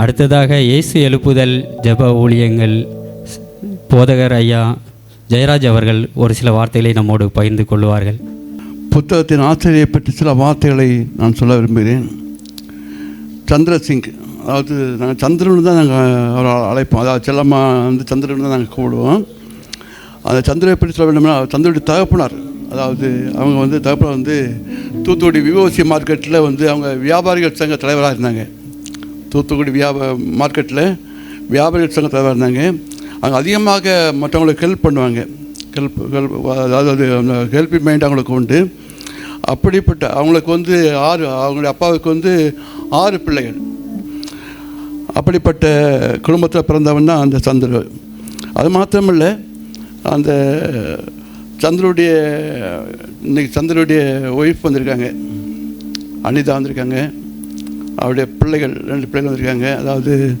அடுத்ததாக இயேசு எழுப்புதல் ஜெப ஊழியங்கள் போதகர் ஐயா ஜெயராஜ் அவர்கள் ஒரு சில வார்த்தைகளை நம்மோடு பகிர்ந்து கொள்வார்கள். புத்தகத்தின் ஆசிரியை பற்றி சில வார்த்தைகளை நான் சொல்ல விரும்புகிறேன். சந்திரசிங் அதாவது நாங்கள் சந்திரன் தான் நாங்கள் அவரை அழைப்போம். அதாவது செல்லம்மா வந்து சந்திரன் தான் நாங்கள் கூப்பிடுவோம். அந்த சந்திரனை பற்றி சொல்ல வேண்டும்னா சந்திரனுடைய தகப்பனார். அதாவது அவங்க வந்து தகப்பனார் வந்து தூத்துக்குடி விவோசி மார்க்கெட்டில் வந்து அவங்க வியாபாரிகள் சங்க தலைவராக இருந்தாங்க. தூத்துக்குடி வியாப மார்க்கெட்டில் வியாபாரிகள் சங்க தலைவராக இருந்தாங்க. அவங்க அதிகமாக மற்றவங்களுக்கு ஹெல்ப் பண்ணுவாங்க. ஹெல்ப் ஹெல்ப் அதாவது அந்த ஹெல்பிங் மைண்ட் அவங்களுக்கு உண்டு. அப்படிப்பட்ட அவங்களுக்கு வந்து ஆறு அவங்களுடைய அப்பாவுக்கு வந்து ஆறு பிள்ளைகள். அப்படிப்பட்ட குடும்பத்தில் பிறந்தவன் தான் அந்த சந்திர. அது மாத்திரமில்லை அந்த சந்திரனுடைய இன்னைக்கு சந்திரனுடைய ஒய்ஃப் வந்திருக்காங்க. அனிதா வந்திருக்காங்க. அவருடைய பிள்ளைகள் ரெண்டு பிள்ளைகள் வந்திருக்காங்க. அதாவது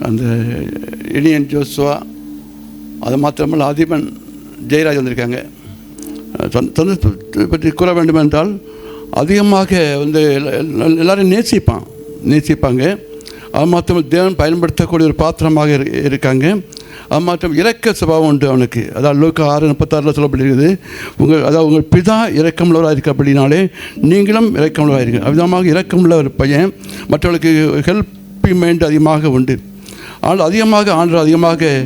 அந்த இனியன் ஜோஸ்வா அது மாத்திரமல்ல அதிபன் ஜெயராஜ் வந்திருக்காங்க. சந்தோஷத்தை பற்றி கூற வேண்டும் என்றால் அதிகமாக வந்து எல்லா- எல்லாரையும் நேசிப்பான் நேசிப்பாங்க. அது மாத்திரம் தேவன் பயன்படுத்தக்கூடிய ஒரு பாத்திரமாக இரு- இருக்காங்க. அது மாத்திரம் இரக்க சுபாவம் உண்டு அவனுக்கு. அதாவது லோக்க ஆறு முப்பத்தாறில் சொல்லப்படுகிறது உங்கள் அதாவது உங்கள் பிதா இறக்கமுள்ளவராக இருக்க அப்படின்னாலே நீங்களும் இறக்கமுள்ளவராக இருக்கு அவ்விதமாக இறக்கமுள்ள ஒரு பையன் மற்றவர்களுக்கு ஹெல்ப் மைண்ட் அதிகமாக உண்டு. ஆனால் அதிகமாக ஆண்டு அதிகமாக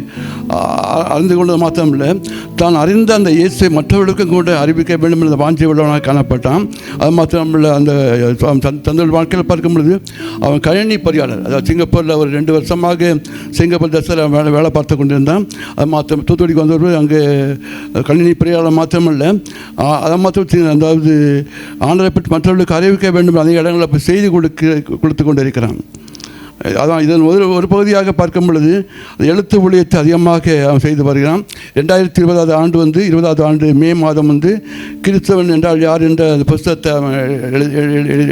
அறிந்து கொண்டது மாத்திரமில்லை. தான் அறிந்த அந்த இயேசை மற்றவர்களுக்கும் கூட அறிவிக்க வேண்டும் என்ற வாஞ்சி உள்ளவனாக காணப்பட்டான். அது மாத்திரமில்லை அந்த தந்தோட வாழ்க்கையில் பார்க்கும் பொழுது அவன் கழனி பொறியாளர் அதாவது சிங்கப்பூரில் ஒரு ரெண்டு வருஷமாக சிங்கப்பூர் தசையில் வேலை வேலை பார்த்து கொண்டிருந்தான். அது மாத்திரம் தூத்துக்குடிக்கு வந்தவர் அங்கே கணினி பொறியாளர் மாத்திரமில்லை. அதை மாத்திரம் அதாவது ஆண்டரை பற்றி மற்றவர்களுக்கு அறிவிக்க வேண்டும். அந்த இடங்களில் செய்து கொடுக்க கொடுத்து கொண்டு இருக்கிறான் அதான் இதன் ஒரு ஒரு பகுதியாக பார்க்கும் பொழுது எழுத்து ஊழியத்தை அதிகமாக அவன் செய்து வருகிறான். ரெண்டாயிரத்தி இருபதாவது ஆண்டு வந்து இருபதாவது ஆண்டு மே மாதம் வந்து கிறிஸ்தவன் என்றால் யார் என்ற அந்த புஸ்தகத்தை அவன்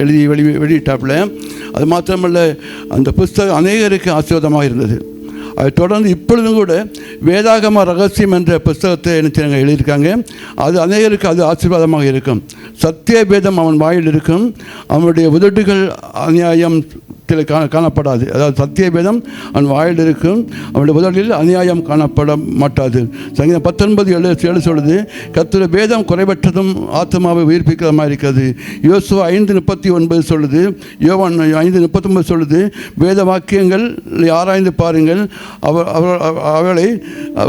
எழுதி வெளி வெளியிட்டாப்புல. அது மாத்திரமல்ல அந்த புஸ்தகம் அநேகருக்கு ஆசீர்வாதமாக இருந்தது. அதை தொடர்ந்து இப்பொழுதும் கூட வேதாகம ரகசியம் என்ற புஸ்தகத்தை நினைச்சாங்க எழுதியிருக்காங்க. அது அநேகருக்கு அது ஆசீர்வாதமாக இருக்கும். சத்திய பேதம் அவன் வாயில் இருக்கும். அவனுடைய உதடுகள் அநியாயம் சத்தியத்தில் காண காணப்படாது. அதாவது சத்திய வேதம் அவன் வாயில் இருக்கும். அவனுடைய உதடில் அநியாயம் காணப்பட மாட்டாது. சங்கீதம் பத்தொன்பது ஏழு ஏழு சொல்லுது கத்திர வேதம் குறைபற்றதும் ஆத்மாவை உயிர்ப்பிக்கிறதமா இருக்கிறது. யோசுவா ஐந்து முப்பத்தி ஒன்பது சொல்லுது யோவான் ஐந்து முப்பத்தொன்பது சொல்லுது வேத வாக்கியங்கள் ஆராய்ந்து பாருங்கள். அவர் அவளை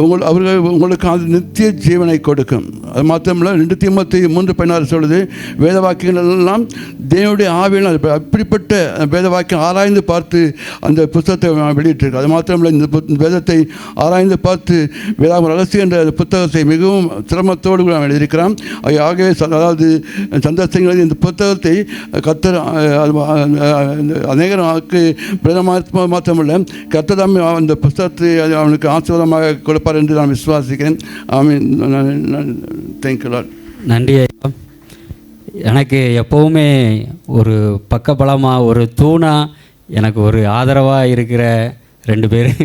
உங்கள் அவர்கள் உங்களுக்கு அது நித்திய ஜீவனை கொடுக்கும். அது மாத்திரமில்ல ரெண்டு தீமத்தி மூன்று பதினாறு சொல்லுது வேத வாக்கியங்கள் எல்லாம் தேவனுடைய ஆவியில் அப்படிப்பட்ட வேத வாக்கியம் ஆராய்ந்து பார்த்து அந்த புத்தகத்தை வெளியிட்டிருக்கு அது மாத்திரமில்லை இந்த வேதத்தை ஆராய்ந்து பார்த்து வேதாம ரகசியம் என்ற அந்த புத்தகத்தை மிகவும் சிரமத்தோடு கூட அவன் எழுதியிருக்கிறான். ஆகவே ச- அதாவது சந்தோஷங்கள் இந்த புத்தகத்தை கத்தர் அநேகருக்கு பிரதமாக மாத்திரமில்லை கத்ததாம் அந்த புஸ்தகத்தை அது அவனுக்கு ஆசீர்வாதமாக கொடுப்பார் என்று நான் விசுவாசிக்கிறேன். ஆமீன். தேங்க்யூ லாட் நன்றி ஐயா. எனக்கு எப்போவுமே ஒரு பக்கபலமாக ஒரு தூணாக எனக்கு ஒரு ஆதரவாக இருக்கிற ரெண்டு பேர்.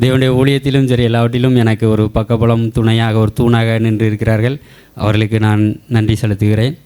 தேவனுடைய ஊழியத்திலும் சரி எல்லாவற்றிலும் எனக்கு ஒரு பக்கபலம் துணையாக ஒரு தூணாக நின்று இருக்கிறார்கள். அவர்களுக்கு நான் நன்றி செலுத்துகிறேன்.